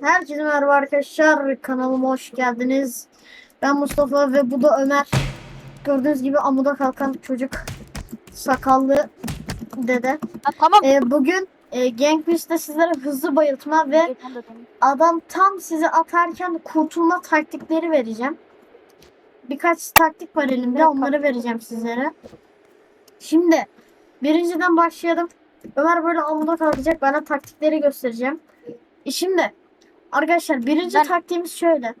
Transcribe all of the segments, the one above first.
Herkese merhaba arkadaşlar. Kanalıma hoş geldiniz. Ben Mustafa ve bu da Ömer. Gördüğünüz gibi amuda kalkan çocuk. Sakallı dede. Ha, tamam. Ee, bugün e, Gang Beast'te sizlere hızlı bayıltma ve adam tam sizi atarken kurtulma taktikleri vereceğim. Birkaç taktik var elimde. Onları vereceğim sizlere. Şimdi birinciden başlayalım. Ömer böyle amuda kalkacak. Bana taktikleri göstereceğim. E şimdi arkadaşlar birinci Ben- taktiğimiz şöyle.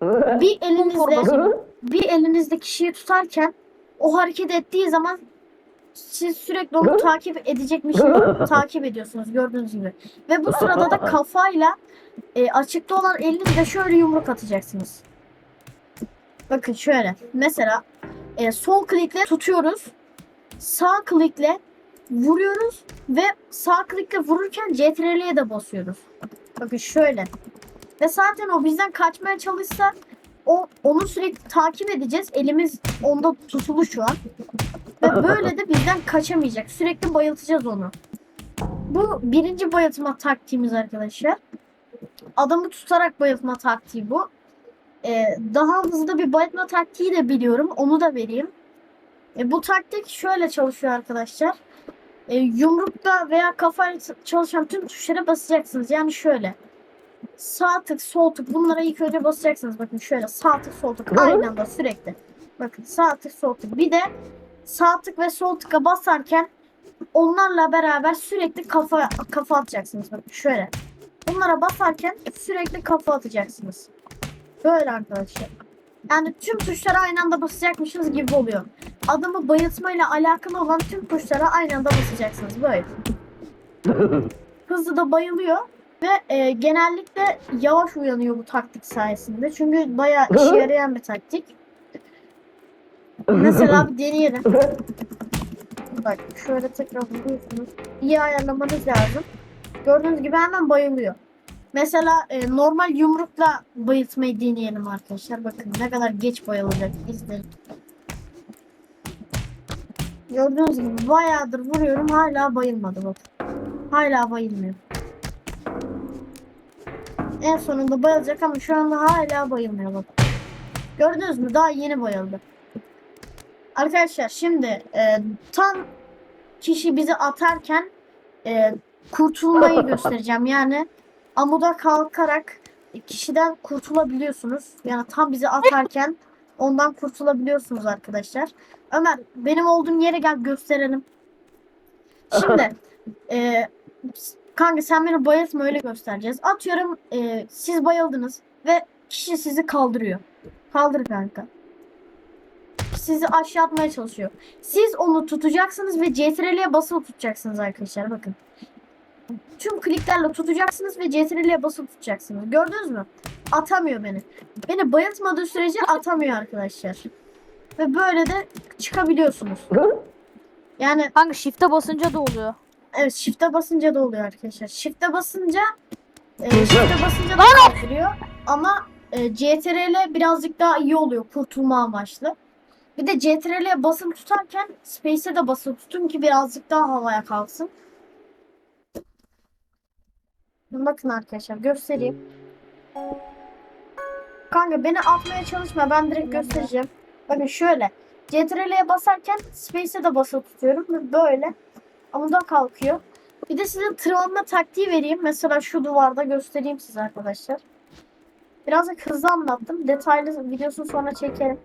Bir elinizde bir elinizde kişiyi tutarken o hareket ettiği zaman siz sürekli onu takip edecekmiş gibi takip ediyorsunuz gördüğünüz gibi. Ve bu sırada da kafayla e, açıkta olan elinizle şöyle yumruk atacaksınız. Bakın şöyle. Mesela e, sol klikle tutuyoruz. Sağ klikle vuruyoruz ve sağ klikle vururken CTRL'ye de basıyoruz. Bakın şöyle. Ve zaten o bizden kaçmaya çalışsa o onu sürekli takip edeceğiz. Elimiz onda tutulu şu an. Ve böyle de bizden kaçamayacak. Sürekli bayıltacağız onu. Bu birinci bayıltma taktiğimiz arkadaşlar. Adamı tutarak bayıltma taktiği bu. Ee, daha hızlı bir bayıltma taktiği de biliyorum. Onu da vereyim. E, bu taktik şöyle çalışıyor arkadaşlar. E, yumrukta veya kafayla çalışan tüm tuşlara basacaksınız. Yani şöyle. Sağ tık, sol tık bunlara ilk önce basacaksınız. Bakın şöyle sağ tık, sol tık aynı anda sürekli. Bakın sağ tık, sol tık. Bir de sağ tık ve sol tıka basarken onlarla beraber sürekli kafa kafa atacaksınız. Bakın şöyle. Bunlara basarken sürekli kafa atacaksınız. Böyle arkadaşlar. Yani tüm tuşlara aynı anda basacakmışız gibi oluyor. Adamı bayıltmayla alakalı olan tüm tuşlara aynı anda basacaksınız. Böyle. Hızlı da bayılıyor. Ve e, genellikle yavaş uyanıyor bu taktik sayesinde. Çünkü bayağı işe yarayan bir taktik. Mesela bir deneyelim. Bak şöyle tekrar vuruyorsunuz. İyi ayarlamanız lazım. Gördüğünüz gibi hemen bayılıyor. Mesela e, normal yumrukla bayıltmayı deneyelim arkadaşlar. Bakın ne kadar geç bayılacak. İzleyin. Gördüğünüz gibi bayağıdır vuruyorum hala bayılmadı bak. Hala bayılmıyor. En sonunda bayılacak ama şu anda hala bayılmıyor bak. Gördünüz mü? Daha yeni bayıldı. Arkadaşlar şimdi e, tam kişi bizi atarken e, kurtulmayı göstereceğim. Yani amuda kalkarak kişiden kurtulabiliyorsunuz. Yani tam bizi atarken ondan kurtulabiliyorsunuz arkadaşlar. Ömer benim olduğum yere gel gösterelim. Şimdi e, kanka sen beni bayıltma öyle göstereceğiz. Atıyorum e, siz bayıldınız ve kişi sizi kaldırıyor. Kaldır kanka. Sizi aşağı atmaya çalışıyor. Siz onu tutacaksınız ve CTRL'ye basılı tutacaksınız arkadaşlar bakın. Tüm kliklerle tutacaksınız ve CTRL'ye basılı tutacaksınız. Gördünüz mü? Atamıyor beni. Beni bayıltmadığı sürece atamıyor arkadaşlar. Ve böyle de çıkabiliyorsunuz. Yani Kanka shift'e basınca da oluyor. Evet shift'e basınca da oluyor arkadaşlar. Shift'e basınca e, shift'e basınca da kaldırıyor. Ama e, CTRL birazcık daha iyi oluyor kurtulma amaçlı. Bir de CTRL'ye basılı tutarken Space'e de basılı tutun ki birazcık daha havaya kalksın. Bakın arkadaşlar göstereyim. Kanka beni atmaya çalışma ben direkt göstereceğim. Bakın şöyle. CTRL'ye basarken Space'e de basılı tutuyorum ve böyle amuda kalkıyor. Bir de size tırmanma taktiği vereyim. Mesela şu duvarda göstereyim size arkadaşlar. Birazcık hızlı anlattım. Detaylı videosunu sonra çekerim.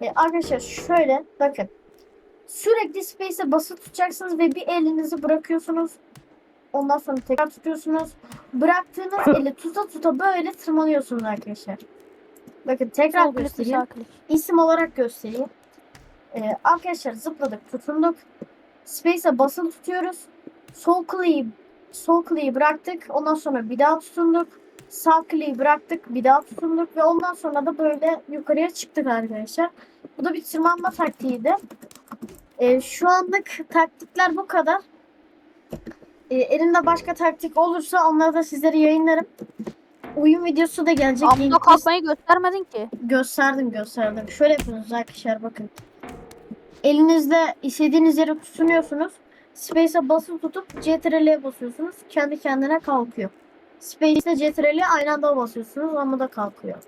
E, arkadaşlar şöyle bakın. Sürekli Space'e basılı tutacaksınız ve bir elinizi bırakıyorsunuz. Ondan sonra tekrar tutuyorsunuz. Bıraktığınız eli tuta tuta böyle tırmanıyorsunuz arkadaşlar. Bakın tekrar göstereyim. sağ. İsim olarak göstereyim. Ee, arkadaşlar zıpladık, tutunduk. Space'e basılı tutuyoruz. Sol kliği sol kliği bıraktık. Ondan sonra bir daha tutunduk. Sağ kliği bıraktık, bir daha tutunduk ve ondan sonra da böyle yukarıya çıktık arkadaşlar. Bu da bir tırmanma taktiğiydi. Ee, şu anlık taktikler bu kadar. Ee, elimde başka taktik olursa onları da sizlere yayınlarım. Oyun videosu da gelecek. Link- kalkmayı göstermedin ki. Gösterdim gösterdim. Şöyle yapıyorsunuz arkadaşlar bakın. Elinizle istediğiniz yere tutunuyorsunuz. Space'e basılı tutup CTRL'ye basıyorsunuz. Kendi kendine kalkıyor. Space'de CTRL'i aynı anda basıyorsunuz ama da kalkıyor.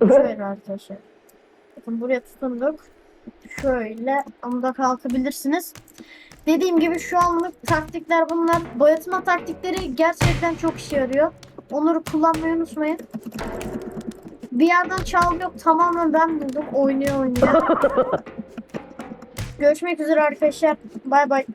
Şöyle arkadaşlar. Bakın buraya tutunduk. Şöyle ama da kalkabilirsiniz. Dediğim gibi şu anlık taktikler bunlar. Boyatma taktikleri gerçekten çok işe yarıyor. Onları kullanmayı unutmayın. Bir yerden çaldı yok. Tamamen ben buldum. Oynuyor oynuyor. Görüşmek üzere arkadaşlar. Bay bay.